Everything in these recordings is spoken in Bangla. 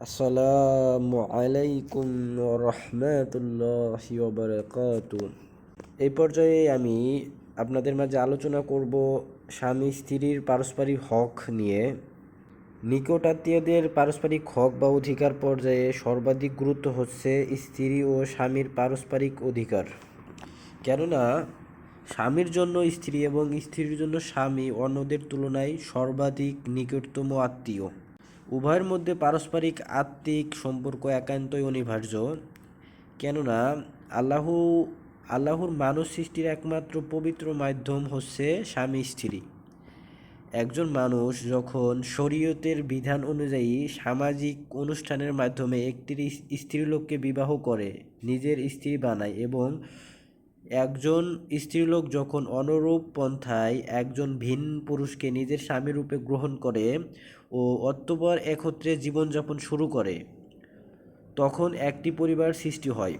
আসসালামু আলাইকুম রহমতুল্লাহি এই পর্যায়ে আমি আপনাদের মাঝে আলোচনা করব স্বামী স্ত্রীর পারস্পরিক হক নিয়ে। নিকটাত্মীয়দের পারস্পরিক হক বা অধিকার পর্যায়ে সর্বাধিক গুরুত্ব হচ্ছে স্ত্রী ও স্বামীর পারস্পরিক অধিকার। কেননা, স্বামীর জন্য স্ত্রী এবং স্ত্রীর জন্য স্বামী অন্যদের তুলনায় সর্বাধিক নিকটতম আত্মীয়। উভয়ের মধ্যে পারস্পরিক আত্মিক সম্পর্ক একান্তই অনিবার্য। কেননা আল্লাহ, আল্লাহর মানুষ সৃষ্টির একমাত্র পবিত্র মাধ্যম হচ্ছে স্বামী, স্ত্রী। একজন মানুষ যখন শরীয়তের বিধান অনুযায়ী সামাজিক অনুষ্ঠানের মাধ্যমে একটি স্ত্রীলোককে বিবাহ করে, নিজের স্ত্রী বানায় এবং একজন স্ত্রীলোক যখন অনুরূপ পন্থায় একজন ভিন পুরুষকে নিজের স্বামীরূপে গ্রহণ করে ও অত্যপর একত্রে জীবনযাপন শুরু করে, তখন একটি পরিবার সৃষ্টি হয়।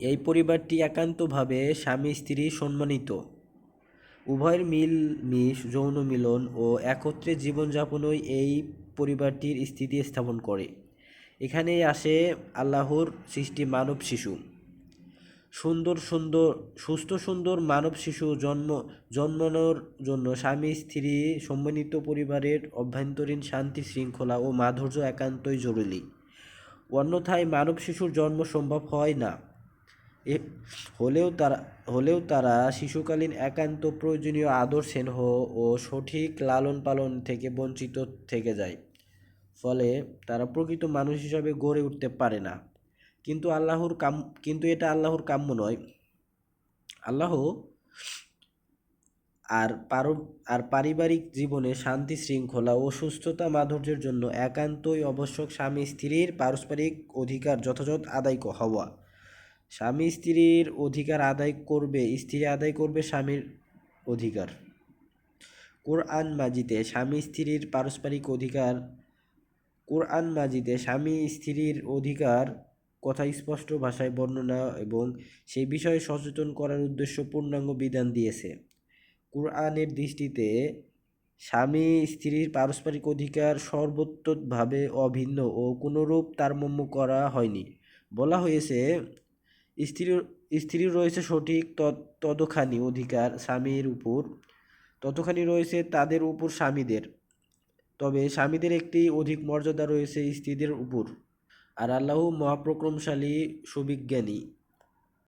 এই পরিবারটি একান্তভাবে স্বামী স্ত্রী সম্মানিত। উভয়ের মিল মিশ যৌন মিলন ও একত্রে জীবনযাপনই এই পরিবারটির স্থিতি স্থাপন করে। এখানেই আসে আল্লাহর সৃষ্টি মানব শিশু। সুন্দর সুন্দর, সুস্থ সুন্দর মানব শিশু জন্ম, জন্মানোর জন্য স্বামী, স্ত্রী, সম্মানিত পরিবারের অভ্যন্তরীণ শান্তি শৃঙ্খলা ও মাধুর্য একান্তই জরুরি। অন্যথায় মানব শিশুর জন্ম সম্ভব হয় না। এ, হলেও তারা হলেও তারা শিশুকালীন একান্ত প্রয়োজনীয় আদর স্নেহ ও সঠিক লালন পালন থেকে বঞ্চিত থেকে যায়। ফলে তারা প্রকৃত মানুষ হিসাবে গড়ে উঠতে পারে না। কিন্তু আল্লাহর কাম, কিন্তু এটা আল্লাহর কাম্য নয়। আল্লাহ আর পার, আর পারিবারিক জীবনে শান্তি, শৃঙ্খলা ও সুস্থতা মাধুর্যের জন্য একান্তই আবশ্যক স্বামী স্ত্রীর পারস্পরিক অধিকার যথাযথ আদায় হওয়া। স্বামী স্ত্রীর অধিকার আদায় করবে, স্ত্রী আদায় করবে স্বামীর অধিকার। কোরআন মাজিতে স্বামী স্ত্রীর পারস্পরিক অধিকার, কোরআন মাজিদে স্বামী স্ত্রীর অধিকার কথা স্পষ্ট ভাষায় বর্ণনা এবং সেই বিষয়ে সচেতন করার উদ্দেশ্য পূর্ণাঙ্গ বিধান দিয়েছে। কোরআনের দৃষ্টিতে স্বামী স্ত্রীর পারস্পরিক অধিকার সর্বোত্তভাবে অভিন্ন ও কোনোরূপ তারমম্য করা হয়নি। বলা হয়েছে স্ত্রীর স্ত্রীর রয়েছে সঠিক ততখানি অধিকার স্বামীর উপর, ততখানি রয়েছে তাদের উপর স্বামীদের। তবে স্বামীদের একটি অধিক মর্যাদা রয়েছে স্ত্রীদের উপর। আর আল্লাহ মহাপ্রক্রমশালী সুবিজ্ঞানী।